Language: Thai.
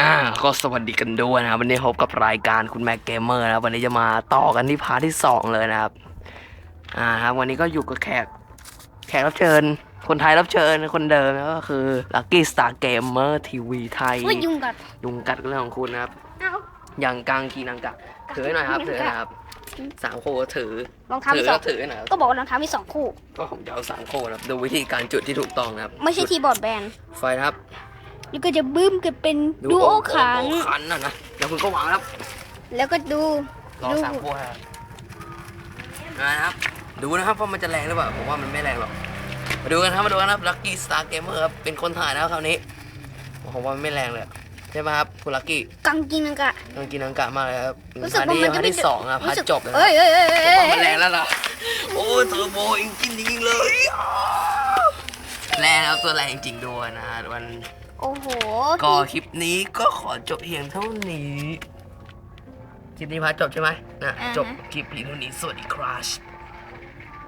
อ่าก็สวัสดีกันด้วยนะครับ วันนี้พบกับรายการคุณแม็กเกมเมอร์นะครับวันนี้จะมาต่อกันที่พาร์ทที่สองเลยนะครับ อ่าครับวันนี้ก็อยู่กับแขกแขกรับเชิญ คนไทยรับเชิญคนเดิมนะก็คือ Lucky Star Gamer TV ไทยว่ายุงกัดยุงกัดก็เรื่องของคุณนะครับเอ้าอย่างกังกีนังกะถือให้หน่อยครับถือให้หน่อยครับสามโคถือรองเท้าถืมีอสอแล้งวถือให้หน่อยครับก็บอกว่ารองเท้ามีสองคู่ ก็ผมจะเอาสามโคนะครับดูวิธีการจุดที่ถูกต้องนะครับไม่ใช่จุดทีบอร์ดแบนไฟนะครับ แล้วก็จะบึ้มกันเป็นดูโอขันดูโอขันนะนะแล้วคุณก็วางครับ แล้วก็ดูรอสามโคครับนะครับ ดูนะครับว่ามันจะแรงหรือเปล่าผมว่ามันไม่แรงหรอกมาดูกันครับมาดูกันครับ Lucky Star Gamer ครับเป็นคนถ่ายนะครับคราวนี้ผมว่ามันไม่แรงเลยอะใช่ไหมครับคุณลักกี้กังกินังกะต้องกินนังกะมากเลยครับรู้สึกพาร์ทว่านี้มันจะพาร์ทไม่ที่สองอะพาร์ทรู้สึกจบเลยนะเอ้ยเอ้ยเอ้ยผมเอ้ยว่ามันแรเอ้งยแล้วล่ะโอ้เทอร์โบจริงจริงๆเลยอ้าว แรงครับตัวแรงจริงด้วยนะวันโอ้โหก็คลิปนี้ก็ขอจบเพียงเท่านี้คลิปนี้พาร์ทจบใช่ไหมนะจบคลิปเพียงเท่านี้สวัสดีครับ